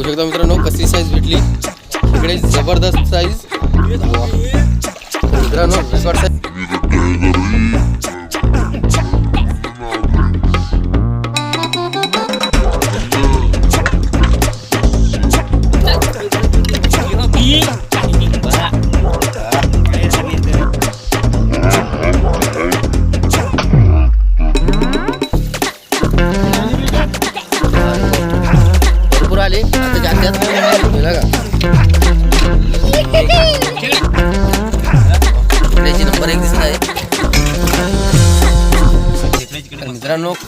बघू शकता मित्रांनो कशी साईज भेटली. इकडे जबरदस्त साईज मित्रांनो रेकॉर्ड साईज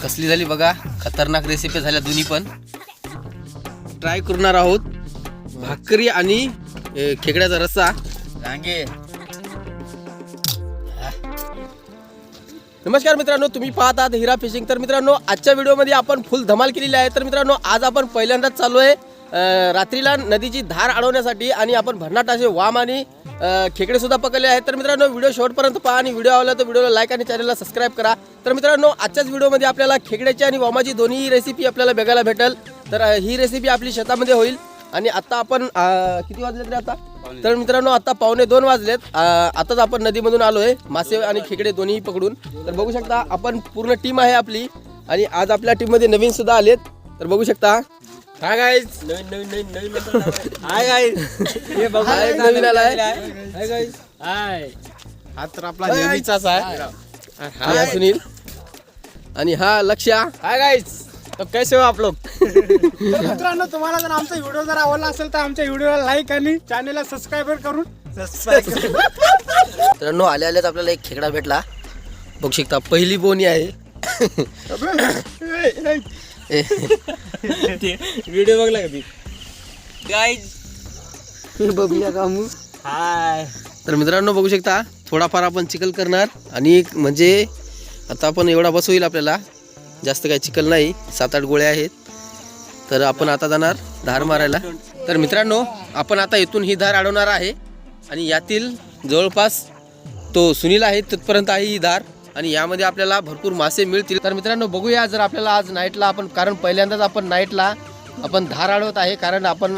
कसली झाली बघा खतरनाक रेसिपी झाल्या दोन्ही पण. ट्राय करणार आहोत. भाकरी आणि खेकड्याचा रस्सा. रांगे. नमस्कार मित्रांनो तुम्ही पाहत आहात हिरा फिशिंग तर मित्रांनो आजच्या व्हिडिओमध्ये आपण फुल धमाल केलेली आहे. तर मित्रांनो आज आपण पहिल्यांदाच चालू आहे रात्रीला नदीची धार अडवण्यासाठी आणि आपण भन्नाट असे वाम आणि खेकडे सुद्धा पकडले आहेत. तर मित्रांनो व्हिडिओ शेवटपर्यंत पहा आणि व्हिडिओ आवडला तर व्हिडिओला लाईक आणि चॅनलला सबस्क्राईब करा. तर मित्रांनो आजच्याच व्हिडिओमध्ये आपल्याला खेकड्याची आणि वामाची दोन्ही रेसिपी आपल्याला बघायला भेटेल. तर ही रेसिपी आपली शेतामध्ये होईल. आणि आता आपण किती वाजले तरी आता? तर मित्रांनो आता पावणे दोन वाजलेत. आताच आपण नदीमधून आलोय. मासे आणि खेकडे दोन्ही पकडून. तर बघू शकता आपण पूर्ण टीम आहे आपली. आणि आज आपल्या टीममध्ये नवीन सुद्धा आलेत. तर बघू शकता. हाय गाईज नवीन नवीन नवीन नवीन हाय गाईज हे बघा एक नवीन आलाय हाय गाईज हाय हा तर आपला नेहमीचाच आहे. हा सुनील. आणि हा लक्ष्या. हाय गाईज तो कैसे हो आप लोग? मित्रांनो तुम्हाला जर आमचा व्हिडिओ जर आवडला असेल तर आमच्या व्हिडिओला लाईक आणि चॅनलला सबस्क्राईबर करून मित्रांनो आल्या आल्याच आपल्याला एक खेकडा भेटला. बघू शकता पहिली बोनी आहे. ए, व्हिडिओ बघला कधी गाईज बघूया का मग? हाय तर मित्रांनो बघू शकता थोडाफार आपण चिखल करणार आणि एक म्हणजे आता आपण एवढा बस होईल आपल्याला. जास्त काही चिखल नाही सात आठ गोळ्या आहेत. तर आपण आता जाणार धार मारायला. तर मित्रांनो आपण आता इथून ही धार अडवणार आहे. आणि यातील जवळपास तो सुनील आहे तिथपर्यंत आहे ही धार. आणि यामध्ये आपल्याला भरपूर मासे मिळतील. तर मित्रांनो बघूया जर आपल्याला आज नाईटला आपण कारण पहिल्यांदाच आपण नाईटला आपण धार अडवत आहे कारण आपण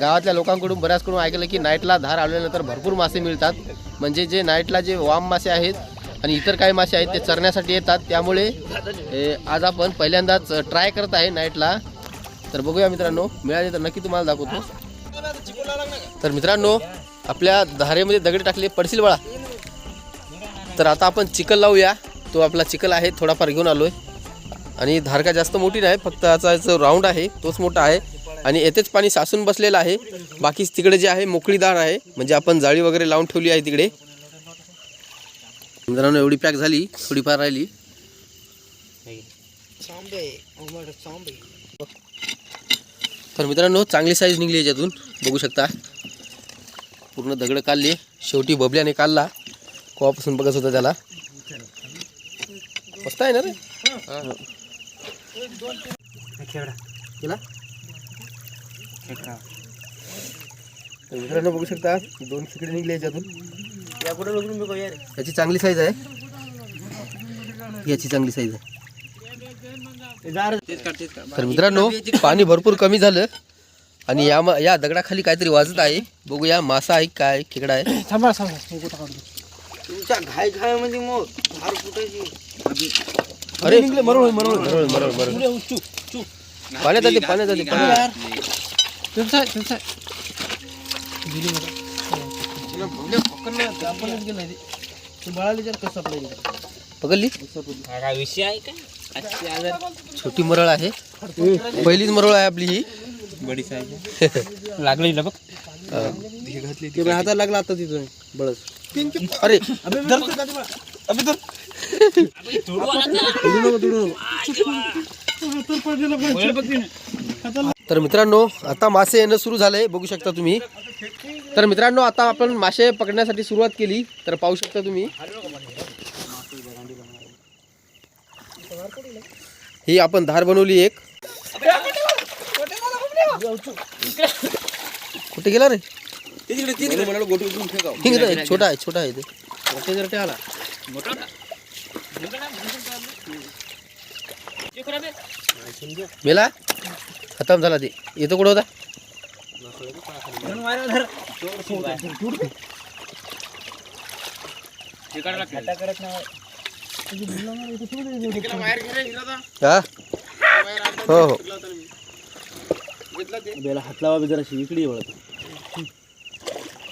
गावातल्या लोकांकडून बऱ्याचकडून ऐकलं की नाईटला धार अडवल्यानंतर भरपूर मासे मिळतात. म्हणजे जे नाईटला जे वाम मासे आहेत आणि इतर काही मासे आहेत ते चरण्यासाठी येतात. त्यामुळे आज आपण पहिल्यांदाच ट्राय करत आहे नाईटला तर बघूया मित्रांनो मिळाले तर नक्की तुम्हाला दाखवतो. तर मित्रांनो आपल्या धारेमध्ये दगडे टाकले पडशील बळा. तर आता आपण चिकल लावूया. तो आपला चिकल आहे थोडाफार घेऊन आलोय. आणि धारका जास्त मोठी नाही फक्त याचा जो राऊंड आहे तोच मोठा आहे. आणि येथेच पाणी सासून बसलेलं आहे. बाकी तिकडे जे आहे मोकळीदार आहे. म्हणजे आपण जाळी वगैरे लावून ठेवली आहे तिकडे. मित्रांनो एवढी पॅक झाली थोडीफार राहिली. तर मित्रांनो चांगली साईज निघली याच्यातून. बघू शकता. पूर्ण दगड काढली. शेवटी बबल्याने काढला. कोवापासून बघत होता त्याला. मस्त आहे ना रे? केला? मित्रांनो बघू शकता दोन खेकडे निघले याच्यातून. याची चांगली साईज आहे. याची चांगली साईज आहे. तर मित्रांनो पाणी भरपूर कमी झालं. आणि या या दगडाखाली काहीतरी वाजत आहे. बघूया मासा आहे काय खेकडा आहे. घाय घायमध्ये मग धार फुटायची. अरे मरोळ मरोळ मरोळ मरोळ मरोळ पाण्यात आली पाण्यात. पकडली विषय आहे का? छोटी मरळ आहे. पहिलीच मरळ आहे आपली ही. बडी साईज लागली ना बघ. ते हाताला लागला आता तिथून अरे तर मित्रांनो आता मासे येणं सुरू झालंय बघू शकता तुम्ही तर मित्रांनो आता आपण मासे पकडण्यासाठी सुरुवात केली तर पाहू शकता तुम्ही ही आपण धार बनवली एक कुठे गेला रे छोटा आहे छोटा आहे ते. आला. मेला? खतम झाला ते. येतो कुठं होता? हा? हो हो. बेला हात लावा बी जराशी इकडे वळत.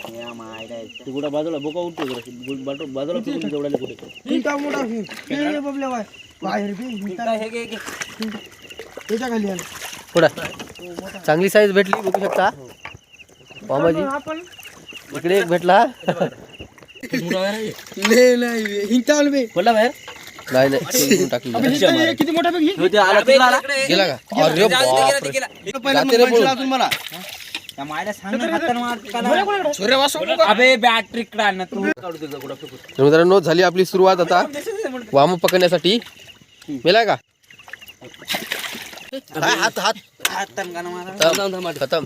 तू कुठं बाजूला बोका उठतो जराशी बु- बाटो- बाजूला फिरून जेवढ्याला कुठे हिंटा मोठा हिंट. हे ये बबल्या बाय. बाहेर बी हिंटा. याच्या खाली आलं. पुढं. चांगली साईज भेटली बघू शकता. मामाजी. आपण इकडे एक भेटला. नाही नाही हिंटा आलं बे. पडला बाहेर. नाही नाही. ते इकडून टाकली अबे, हिंटा हे किती मोठा बघ हो, ते आला तिकडं आला. अबे बॅटरी काढ ना तू. तर मित्रांनो झाली आपली सुरुवात आता. वाम पकडण्यासाठी. मेला का? हाय, हात हात. खतम, खतम.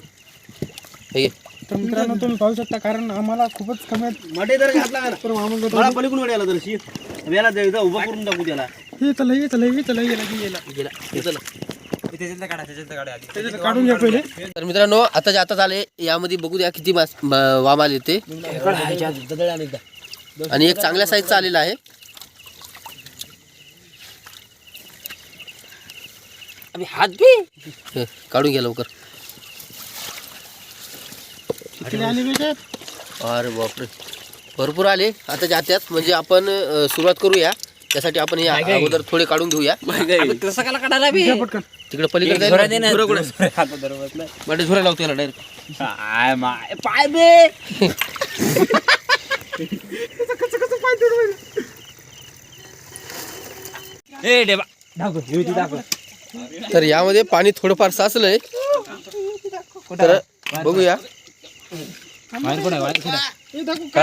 हे घे. तर मित्रांनो तुम्ही पाहू शकता कारण आम्हाला खूपच कमी मटे जर घातला का तर मला पलीकडून याला जरशी याला दे उभा करून टाकू त्याला. हे चला हे चला हे चला हे काढून घ्या पहिले. तर मित्रांनो आता जे आता झाले यामध्ये बघू द्या किती मास वाम आले ते आणि एक चांगल्या साईजचा आलेला आहे. हात बी? काढून घ्या लवकर? अरे बापरे. भरपूर आले. आता जात्यात. म्हणजे आपण सुरुवात करूया. त्यासाठी आपण हे अगोदर थोडे काढून घेऊया. काला काढायला बी? तिकडे पलीकडे झोरा दे ना. लावतो याला डायरेक्ट काय माय पाय बे. ए डेबा दाखव हे ती दाखव. तर यामध्ये पाणी थोडंफार साचलंय. तर बघूया. वाईन कोण आहे?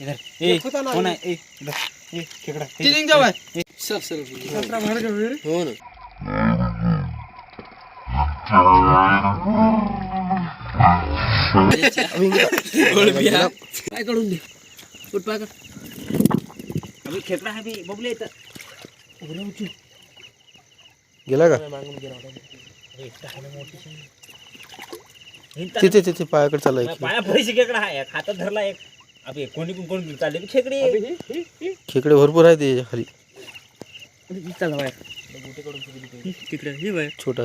इधर ए. कोण आहे ए इधर ए खेकडा कचरा बाहेर घ्या बे रे. हो ना। काय? काढून दे कुठ अबे खेकडा आहे बे बबले येतात गेला का? तिथे तिथे पायाकडे चालला एक. पाया पैसे खेकडा आहे खातात धरला एक। अबे कोणी चालले? खेकडे. खेकडे भरपूर आहे त्याच्याखाली. चला बाहेर. तिकडे हे बाहेर. छोटा.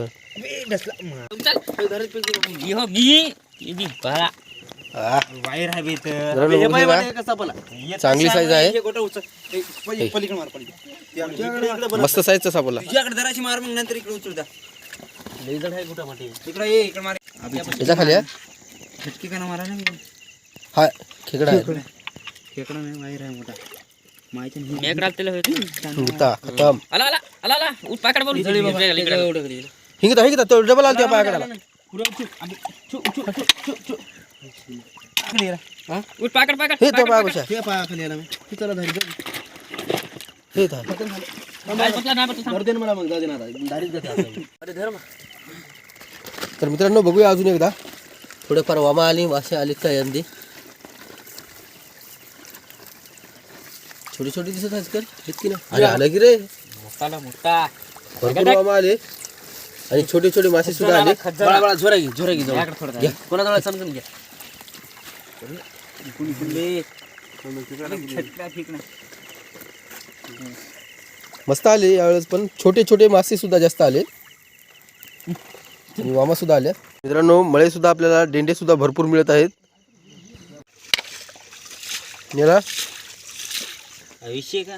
आ, बाहेर आहे बे का? चांगली size आहे. पलीकडे मार पलीकडे. मस्त साईजचा सापडला तुझ्याकडे जराशी मार मग नंतर इकडे उचल द्या आहे कुठं माटे. इकडे ये इकडे मार. याच्या खाली आहे? झटकी का मारा ना हा खेकडा आहे. खेकडा नाही बाहेर आहे मोठा. माहिती नाही. खेकडा त्याला हिंगता खतम. आला आला आला आला. उठ पाकड बोल. इकडे हिंगता हिंगता तो डबल आला त्या पायाकडे. उठ पाकड पाकड हे? त्या पायापेक्षा ते पायाखाली आला मी. तू चला धारी हे था धर दे ना मला मग जाऊ दे ना धारीच जाते अरे धर तर मित्रांनो बघूया अजून एकदा. थोडेफार वामा आली मासे आले का यंदी छोटी छोटी दिसत आहेत का? आहेत की नाही? अरे आलं की रे. मोठा मोठा. भरपूर वामा आले. आणि छोटे छोटे मासे सुद्धा आले. बळा बळा झोरा घे झोरा घे जवळ घ्या घ्या कुणी कुणी खेकडा फेकणं मस्त आले यावेळेस पण. छोटे छोटे मासे सुद्धा जास्त आले. आणि वामा सुद्धा आल्या. मित्रांनो मळे सुद्धा आपल्याला डेंडे सुद्धा भरपूर मिळत आहेत. नेला. विषय का?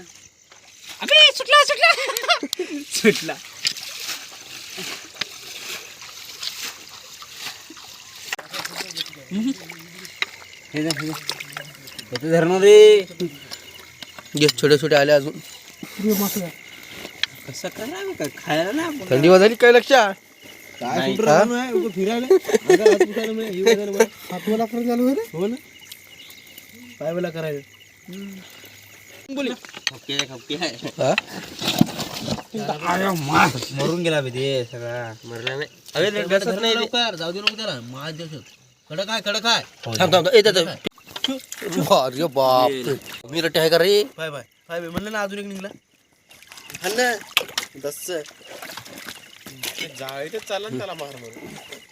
अबे सुटला सुटला. सुटला. हे हे. हे धरणं रे. घे छोटे छोटे आले अजून. कसं करावं का? खायला ना आपण थंडी वाजली काय करत झालं होय रे? हो ना. काय हा? मरून गेला ते सगळा. मरला नाही. अरे बसत नाही लवकर. जाऊ दे नको त्याला. माझ कडक काय कडक काय थांब थांब थांब. दादा. अरे बाप मी रट्टे आहे का रे? बाय बाय बाय बाय म्हणलं ना अजून एक निघला.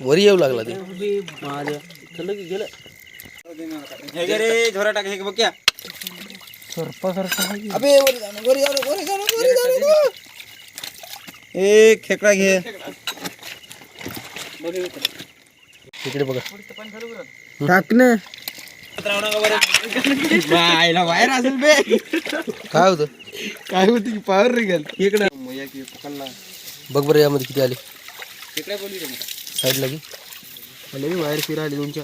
वरी येऊ लागला ते. गेलं हे रे झोरा टाक हे बघ अबे वरी ना, वरी ना, वरी ना, वरी ना. ए खेकडा घे. इकडे बघा. टाकणे. बायला बाहेर असेल बे. काय होतं? काय होती की पावर रिगल इकडं. बघ बरं यामध्ये किती आले. खेकडा बोलली रे साईडला की बाहेर फिरायला दोनच्या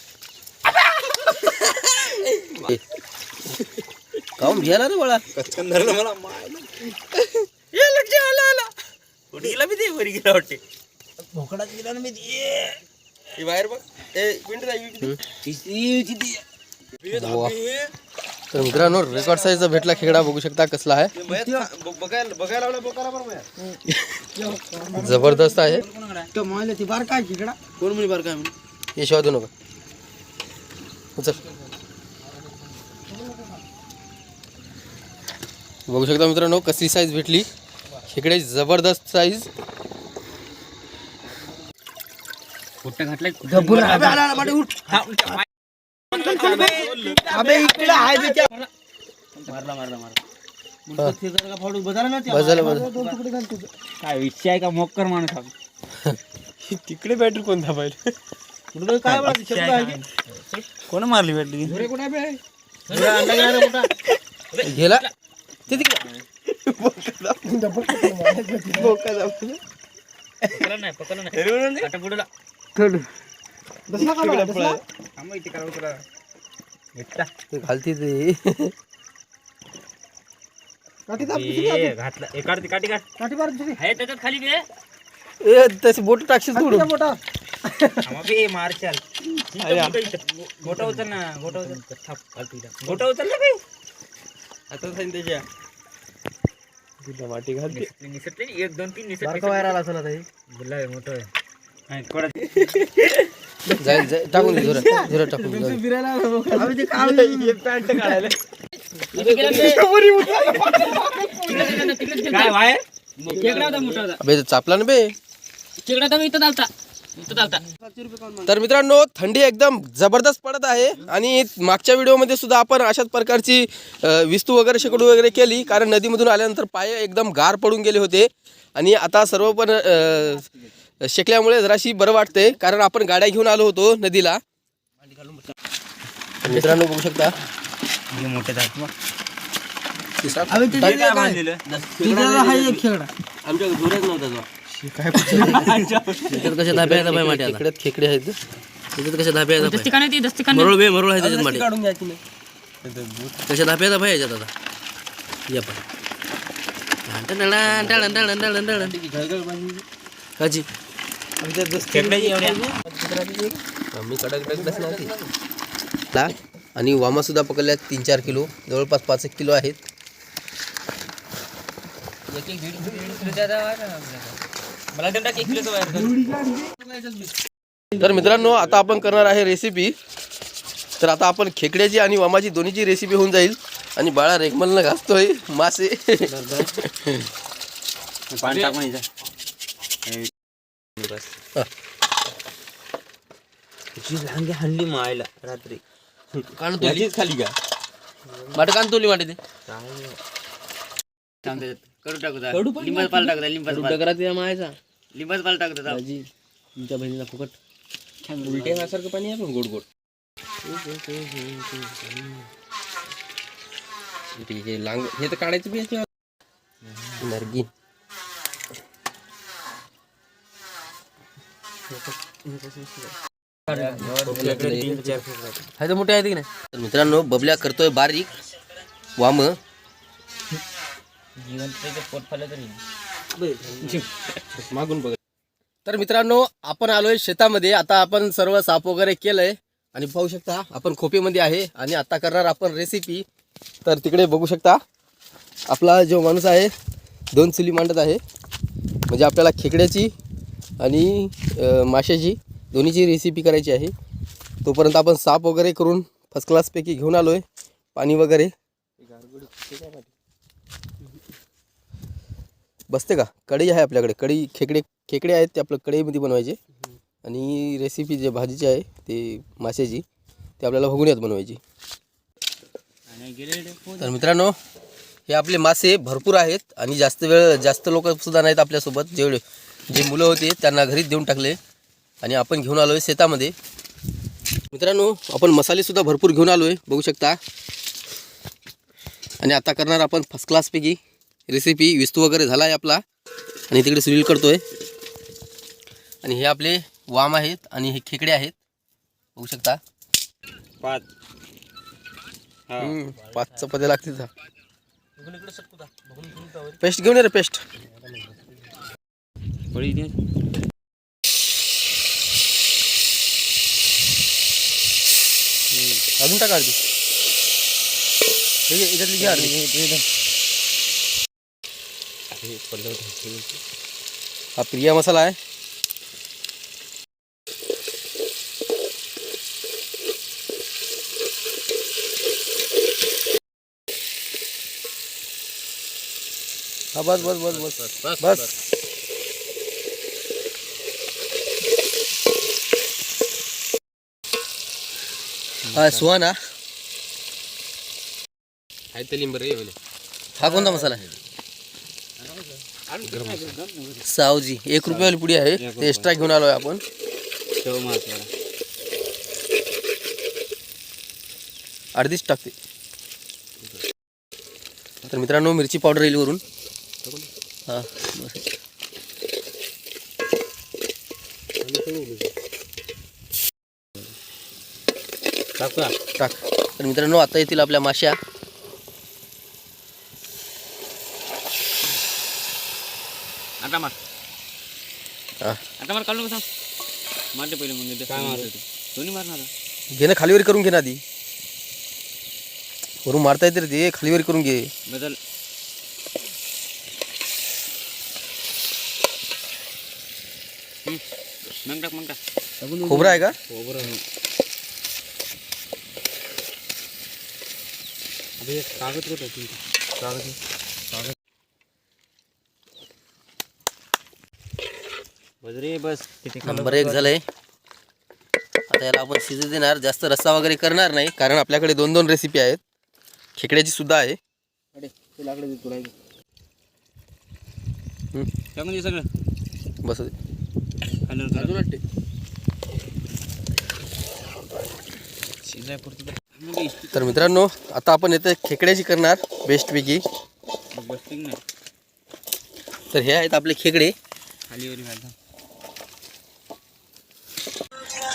काऊन घ्यायला रे बाळा? कचकन धरलं मला ये लक्ष आला आला. गेला मी ते वरी गेला वाटते. भोकडाच गेला ना मी ते बाहेर बघ. ए पिंट जाई किती किती वा. तर मित्रांनो रेकॉर्ड साईजचा भेटला खेकडा बघू शकता कसला आहे. जबरदस्त आहे. मला ती बार काय खेकडा. कोण म्हणे बरं काय म्हणे? हे शिवा देऊ नका. उचल बघू शकता मित्रांनो कसली साईज भेटली. खेकडे जबरदस्त साईज इकडे काय विषय आहे का? मोक्कर माणूस हा. तिकडे बॅटरी कोण थांबायला? कुठं काय? कोण मारली बॅटरी? गेला? ते घालते ते. घातला. काढ काठी काढ. काठी मार तुझी. आहे त्याच्यात खाली बे ए तशी बोट टाकशील तोडून. मोठा. मारशाल. गोटा उचल ना गोटा उचल. गोटा उचल ना आता सांग त्याच्या. माटी घालते. निसटले नी, एक दोन तीन निसटले बारका वायर आला असेल आता हे. बोलला मोठं आहे. कोणा जाईल जाईल टाकून दे दे. फिरायला पॅन्ट काढायला. काय होता मोठा होता. चापला ना बे. खेकडा तर चालता इथं चालता. तर मित्रांनो थंडी एकदम जबरदस्त पडत आहे आणि मागच्या व्हिडिओमध्ये सुद्धा आपण अशाच प्रकारची विस्तू वगैरे शेकडू वगैरे केली कारण नदीमधून आल्यानंतर पाय एकदम गार पडून गेले होते. आणि आता सर्व पण शेकल्यामुळे जराशी बरं वाटते कारण आपण गाड्या घेऊन आलो होतो नदीला. तर मित्रांनो बघू शकता. मोठे ते. काय त्याच्यात कशा धाब्या आहेत बाय माट्या खेकड्यात खेकडे आहेत त्याच्यात कशा धाब्या आहेत ती मरोळ बे मरोळ आहे त्याच्यात माटे काढून घ्यायची नाही कशा धाब्या आहेत बाय याच्यात आता या पण. काची आम्ही कडक ला आणि वामा सुद्धा पकडल्या तीन चार किलो जवळपास पाच एक किलो आहेत तर मित्रांनो आता आपण करणार आहे रेसिपी तर आता आपण खेकड्याची आणि वामाची दोन्हीची रेसिपी होऊन जाईल. आणि बाळा रेगमलनं घासतोय मासे. पाणी टाकून लांगे हल्ली मायला रात्री. कान तोली खाली का? माटे कान तोली माटे ते कडू टाकू लिंबाचा पाला टाकू लिंबाचा पाला. डगरात या मायचा. लिंबाचा पाला टाकू तुमच्या बहिणीला फुकट. उलटे पाणी आहे पण गोड गोड. ठीक आहे लांग हे तर काढायचं बी नर्गी. आहे. मोठे आहेत की नाही तर मित्रांनो बबल्या करतोय बारीक वाम. मागून बघ. तर मित्रांनो आपण आलोय शेतामध्ये. आता आपण सर्व साफ वगैरे केलंय. आणि पाहू शकता आपण खोपेमध्ये आहे. आणि आता करणार आपण रेसिपी तर तिकडे बघू शकता आपला जो माणूस आहे दोन चुली मांडत आहे. म्हणजे आपल्याला खेकड्याची आणि माशाची दोन्हीची रेसिपी करायची आहे. तोपर्यंत आपण साफ वगैरे करून फर्स्ट क्लासपैकी घेऊन आलोय. पाणी वगैरे. बसते का? कढई आहे आपल्याकडे. कढई खेकडे खेकडे आहेत ते आपलं कढईमध्ये बनवायचे. आणि रेसिपी जे भाजीची आहे ते माशाची ते आपल्याला भगुन्यात बनवायची. तर मित्रांनो हे आपले मासे भरपूर आहेत आणि जास्त वेळ जास्त लोकसुद्धा नाहीत आपल्यासोबत. जेवढे जे मुलं होते त्यांना घरीच देऊन टाकले आणि आपण घेऊन आलो आहे शेतामध्ये. मित्रांनो आपण मसालेसुद्धा भरपूर घेऊन आलो आहे बघू शकता. आणि आता करणार आपण फर्स्ट क्लासपैकी रेसिपी विस्तू वगैरे झाला आहे आपला. आणि तिकडे सुनील करतोय. आणि हे आपले वाम आहेत आणि हे खेकडे आहेत. बघू शकता. पाच. पाच चपात्या लागतील पेस्ट घेऊन ये रे पेस्ट. अजून टाका अर्धी. हे हा प्रिया मसाला आहे. हा बस बस बस बस. बस हा सुहाना. आहे ते लिंबर हा कोणता मसाला आहे? सावजी एक रुपयावाली पुडी आहे. ते एक्स्ट्रा घेऊन आलोय आपण. ठेव मासवाला अर्धीच टाकते. तर मित्रांनो मिरची पावडर येईल वरून. हा टाक. तर मित्रांनो आता येतील आपल्या माश्या. आता मार हा. आता मार काढू सांग मारते पहिले मग काय मार दोन्ही मारणार घे ना खालीवर करून घे ना आधी वरून मारता येते रे ते खालीवर करून घे बदल मग टाक मग टाक खोबरं आहे का कागद कुठं कागद बस रे बस. नंबर एक झालंय. आता. याला आपण शिजू देणार. जास्त रस्सा वगैरे करणार नाही कारण आपल्याकडे दोन दोन रेसिपी आहेत. खेकड्याची सुद्धा आहे. टाकून दे सगळं. बस खाली वाटते. शिजाय पुरतं तर मित्रांनो आता आपण येथे खेकड्याची करणार बेस्टपैकी बसते की नाही तर हे आहेत आपले खेकडे. घालता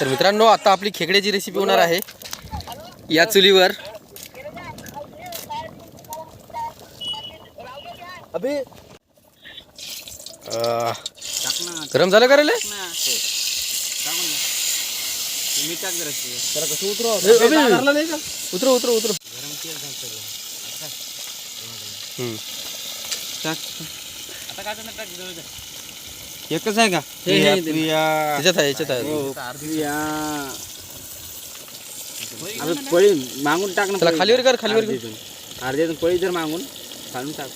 तर मित्रांनो आता आपली खेकड्याची रेसिपी होणार आहे. या चुलीवर. गरम झालं का रे दे. ते मीठ टाक एकच आहे का? हे, हे, प्रिया. याच्यात आहे याच्यात हो. आहे प्रिया. पळी मागून टाक ना चला पळी. खालीवर कर खालीवर कर. पळी जर मागून खालून टाक.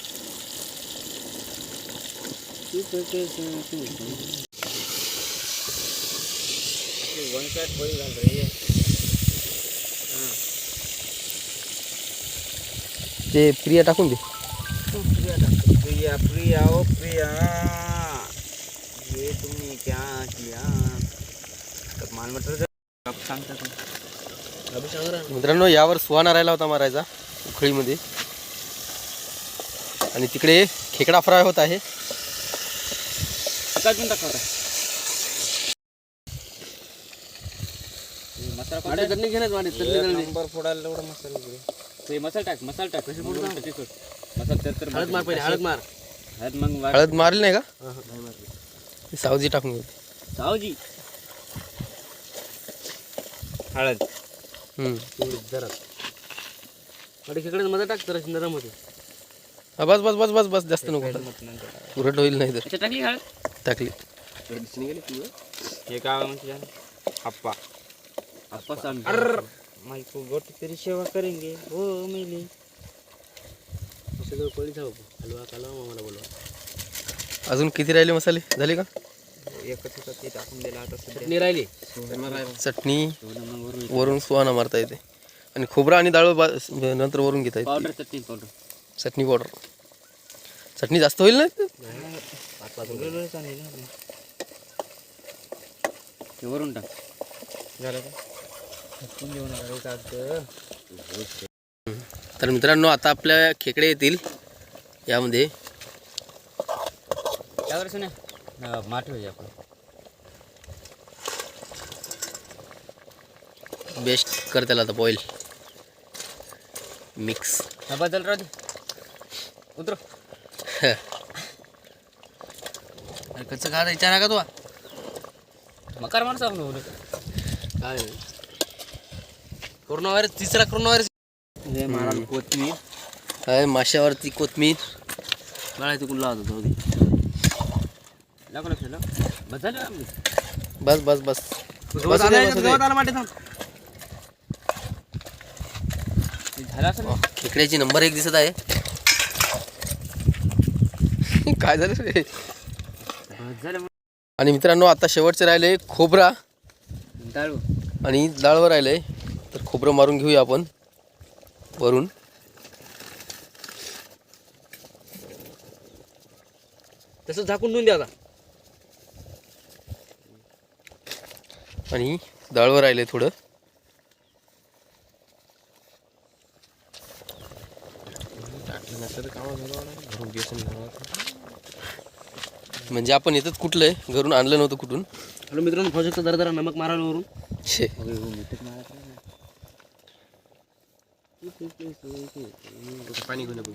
वन साइड पळी घाल रे ते प्रिया टाकून दे प्रिया प्रिया ओ प्रिया ये तुमने क्या किया तर मला मित्रांनो यावर सुहाणा राहिला होता मारायचा उखळीमध्ये. आणि तिकडे खेकडा फ्राय होत आहे. मसाला. मसाला टाक मसाला टाक. कशी मोडून मसाला तर हळद मार पहिले हळद मार. हळद मग हळद मारली नाही का? सावजी टाकून सावजी. हळद. हम्म. जरा. अडे खेकडे मध्ये टाक तर नरम होते हा, बस बस बस बस बस जास्त नको उरट होईल नाही तर. अच्छा टाकली हळद? टाकली. हे काय म्हणजे आप्पा आप्पा सांग माई को गोट तेरी सेवा करेंगे. हो मेली. सगळं पळी जाऊ. हलवा कालवा मला बोलवा. अजून किती राहिले मसाले? झाले का? एकच होता ते टाकून दिला आता सध्या. चटणी राहिली? चटणी मग वरून सुहाणा मारता येते. आणि खोबरा आणि डाळ नंतर वरून घेता येते. पावडर चटणी पावडर. चटणी पावडर. चटणी जास्त होईल ना. ते वरून टाक. झालं का. तर मित्रांनो आता आपल्या खेकडे येतील. यामध्ये. होईल आपण बेस्ट कर त्याला आता बॉईल मिक्स हा बदल राहू उतर. कसं खा विचारा का तू मकार माणूस आपण बोलू. काय? कोरोना व्हायरस तिसरा कोरोना व्हायरस हे मारा कोथमीर. आहे माशावरती कोथमीर. मला तिकडून लावतो लागू लक्ष बस झालं. बस बस बस. गवत बसू दे, आलं बसू दे. गवत आलं माटे थांब झालं असेल ना? खेकड्याची नंबर एक दिसत आहे. काय झालं रे? बस झालं आणि मित्रांनो आता शेवटचे राहिले खोबरा डाळू. आणि डाळवर राहिले. तर खोबरं मारून घेऊया आपण वरून. तसं झाकून देऊन द्या आता. आणि डाळवर राहिले थोडं. म्हणजे आपण येतच कुठलं आहे? घरून आणलं नव्हतं कुठून? हॅलो मित्रांनो पाहू शकता जरा जरा नमक मारायला वरून शे पाणी घेऊन बघू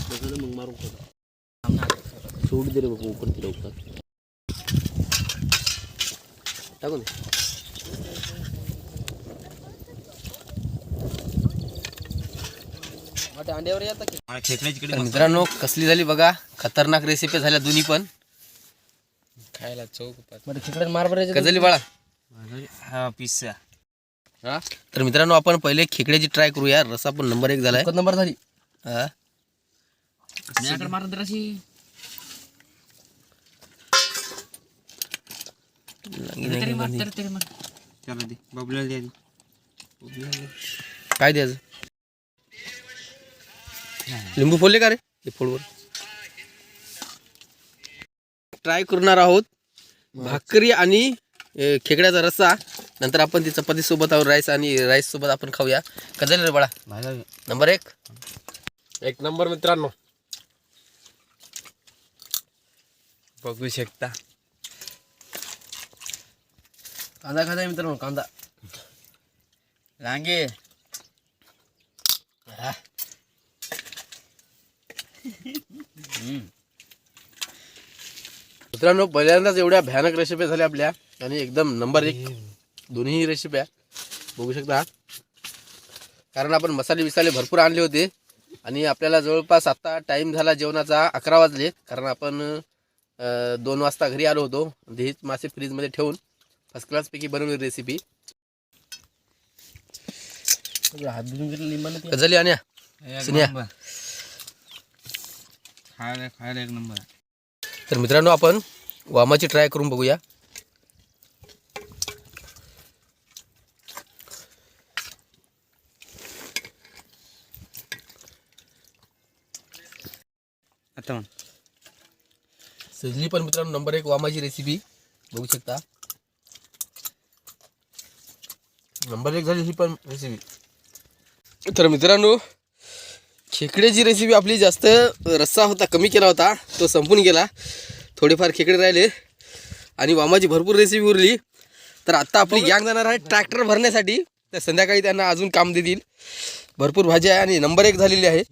बघायला मग मारून खातो सोड दे रे बाबा उपर तिला उपकार टाकून मित्रांनो कसली झाली बघा खतरनाक रेसिपी झाल्या दोन्ही पण खायला चौक बरं खेकडे मार बरं कजली बाळा हा पिस्सा हा तर मित्रांनो आपण पहिले खेकड्याची ट्राय करूया रसा पण नंबर एक झालाय नंबर झाली हा तर अशी नांगी, नांगी, नांगी. चला दे बबल्याला द्या दे काय द्यायचं? लिंबू फोडले का रे? हे फोडवर ट्राय करणार आहोत. भाकरी आणि खेकड्याचा रस्सा. नंतर आपण ती चपाती सोबत आहोत राईस आणि राईस सोबत आपण खाऊया. कधल रे बाळा? नंबर एक. एक नंबर मित्रांनो. बघू शकता. कांदा खाता मित्रांनो कांदा. लांगे मित्रांनो पहिल्यांदाच एवढ्या भयानक रेसिपी झाल्या आपल्या. आणि एकदम नंबर एक दोन्ही रेसिप्या बघू शकता कारण आपण मसाले बिसाले भरपूर आणले होते. आणि आपल्याला जवळपास आता टाईम झाला जेवणाचा अकरा वाजले. कारण आपण दोन वाजता घरी आलो होतो. हेच मासे फ्रीजमध्ये ठेवून फर्स्ट क्लासपैकी बनवली रेसिपी हात धुवून घेतलं लिंबानं कजली आणि सुन्या. खायला खायला एक नंबर. तर मित्रांनो आपण वामाची ट्राय करून बघूया. आता. सजली पण मित्रांनो नंबर एक वामाची रेसिपी बघू शकता. नंबर एक झाली ही पण रेसिपी तर मित्रांनो खेकड्याची रेसिपी आपली जास्त रस्सा होता कमी केला होता तो संपून गेला. थोडेफार खेकडे राहिले आणि वामाची भरपूर रेसिपी उरली. तर आत्ता आपली गँग जाणार आहे ट्रॅक्टर भरण्यासाठी. तर संध्याकाळी त्यांना अजून काम देतील. भरपूर भाजी आहे आणि नंबर एक झालेली आहे.